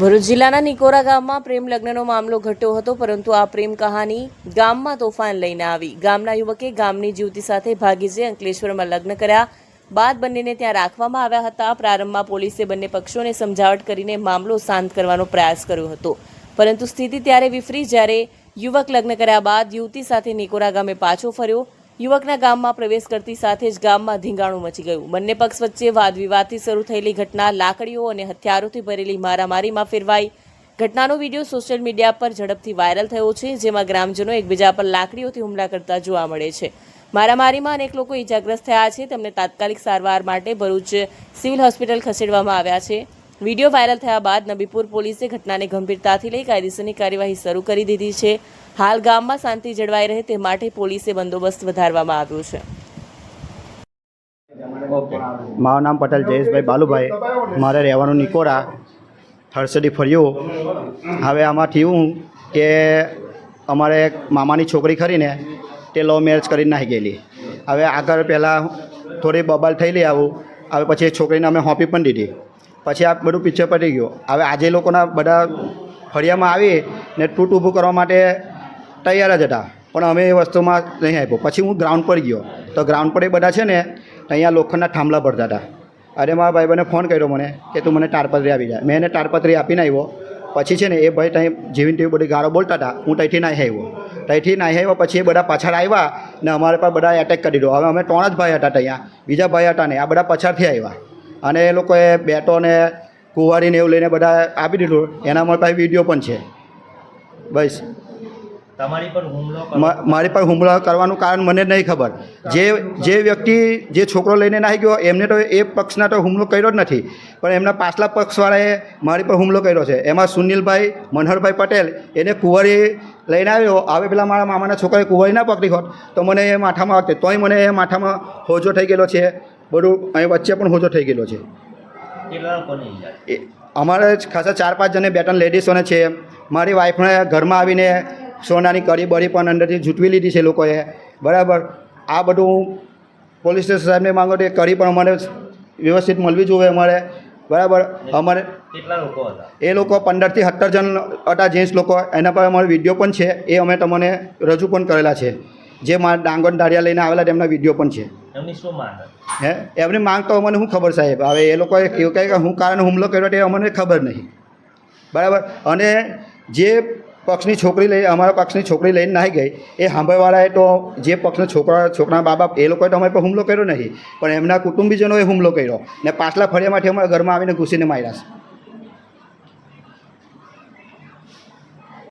ભરૂચ જિલ્લાના નિકોરા ગામમાં પ્રેમ લગ્નનો મામલો ઘટ્યો હતો, પરંતુ આ પ્રેમ કહાની ગામમાં તોફાન લઈને આવી. ગામના યુવકે ગામની યુવતી સાથે ભાગી જઈ અંકલેશ્વરમાં લગ્ન કર્યા બાદ બંનેને ત્યાં રાખવામાં આવ્યા હતા. પ્રારંભમાં પોલીસે બંને પક્ષોને સમજાવટ કરીને મામલો શાંત કરવાનો પ્રયાસ કર્યો હતો. પરંતુ સ્થિતિ ત્યારે વિફરી જ્યારે યુવક લગ્ન કર્યા બાદ યુવતી સાથે નિકોરા ગામે પાછો ફર્યો યુવકના ગામમાં પ્રવેશ કરતી સાથે જ ગામમાં ધીંગાણું મચી ગયું. બંને પક્ષ વચ્ચે વાદ વિવાદથી શરૂ થયેલી ઘટના, લાકડીઓ અને હથિયારોથી ભરેલી મારામારીમાં ફેરવાઈ. ઘટનાનો વીડિયો સોશિયલ મીડિયા પર ઝડપથી વાયરલ થયો છે, જેમાં ગ્રામજનો એકબીજા પર લાકડીઓથી હુમલા કરતા જોવા મળે છે. મારામારીમાં અનેક લોકો ઇજાગ્રસ્ત થયા છે. તેમને તાત્કાલિક સારવાર માટે ભરૂચ સિવિલ હોસ્પિટલ ખસેડવામાં આવ્યા છે. વીડિયો વાયરલ થયા બાદ નબીપુર પોલીસે ઘટનાને ગંભીરતાથી લઈ કાયદેસરની કાર્યવાહી શરૂ કરી દીધી છે. હાલ ગામમાં શાંતિ જળવાઈ રહે તે માટે પોલીસે બંદોબસ્ત વધારવામાં આવ્યો છે. ઓકે. મારું નામ પટેલ જયેશભાઈ બાલુભાઈ. મારે રહેવાનું નિકોરા. હર્ષદી ફર્યું હવે આમાં થયું કે અમારે એક મામાની છોકરી ખરીને તે લવ મેરેજ કરીને નાહી ગયેલી. હવે આગળ પહેલાં થોડી બબાલ થયેલી આવું. હવે પછી એ છોકરીને અમે હોંપી પણ દીધી. પછી આ બધું પિક્ચર પડી ગયું. હવે આજે લોકોના બધા ફળિયામાં આવી ને તૂટ ઊભું કરવા માટે તૈયાર જ હતા. પણ અમે એ વસ્તુમાં નહીં આપ્યો. પછી હું ગ્રાઉન્ડ પર ગયો. તો ગ્રાઉન્ડ પર એ બધા છે ને અહીંયા લોખંડના થાંભલા ભરતા હતા. અરે મારા ભાઈબંધને ફોન કર્યો મને કે તું મને તાડપત્રી આપી જાય મેં એને તાડપત્રી આપીને આવ્યો. પછી છે ને એ ભાઈ ત્યાં જીવીને તેવી બધી ગાળો બોલતા હતા. હું ત્યાંથી નાહી આવ્યો. ત્યાંથી નાહી આવ્યો પછી એ બધા પાછળ આવ્યા ને અમારે પર બધા એટેક કરી દીધો. હવે અમે ત્રણ જ ભાઈ હતા ત્યાં બીજા ભાઈ હતા ને આ બધા પાછળથી આવ્યા. અને એ લોકોએ બેટો ને કુંવારીને એવું લઈને બધા આપી દીધું. એના મારી પાસે વીડિયો પણ છે. બસ. તમારી પર હુમલો મારી પર હુમલો કરવાનું કારણ મને નહીં ખબર. જે જે વ્યક્તિ જે છોકરો લઈને નાહી ગયો એમને તો એ પક્ષના તો હુમલો કર્યો જ નથી. પણ એમના પાછલા પક્ષવાળાએ મારી પર હુમલો કર્યો છે. એમાં સુનિલભાઈ મનહરભાઈ પટેલ એને કુંવરી લઈને આવ્યો. આવે પેલા મારા મામાના છોકરાએ કુંવરી ના પકડી હોત તો મને એ માથામાં વાગતે તોય મને એ માથામાં હોજો થઈ ગયેલો છે. બધું અહીં વચ્ચે પણ હોજો થઈ ગયેલો છે. અમારે ખાસા ચાર પાંચ જણે બે ત્રણ લેડીઝોને છે. મારી વાઈફને ઘરમાં આવીને સોનાની કડી બળી પણ અંદરથી જૂટવી લીધી છે લોકોએ. બરાબર. આ બધું હું પોલીસ સ્ટેશન સાહેબને માંગો તો એ કડી પણ અમારે વ્યવસ્થિત મળવી જોઈએ અમારે. બરાબર. અમારે કેટલા લોકો હતા? એ લોકો પંદરથી સત્તર જણ હતા જેન્ટ્સ લોકો. એના પર અમારો વીડિયો પણ છે. એ અમે તમને રજૂ પણ કરેલા છે. જે મારા ડાંગર દાળિયા લઈને આવેલા તેમના વીડિયો પણ છે. એમની શું માંગ હે? એમની માંગ તો અમને શું ખબર સાહેબ? હવે એ લોકોએ કેવું કહે કે હું કારણ હુમલો કર્યો તે અમને ખબર નહીં. બરાબર. અને જે પક્ષની છોકરી લઈ, અમારા પક્ષની છોકરી લઈને નાહી ગઈ. એ સાંભળવાળાએ તો જે પક્ષના છોકરા છોકરા બા બાપ, એ લોકોએ તો અમારી પર હુમલો કર્યો નહીં. પણ એમના કુટુંબીજનોએ હુમલો કર્યો. ને પાછલા ફળિયામાંથી અમારા ઘરમાં આવીને ઘૂસીને માર્યા છે.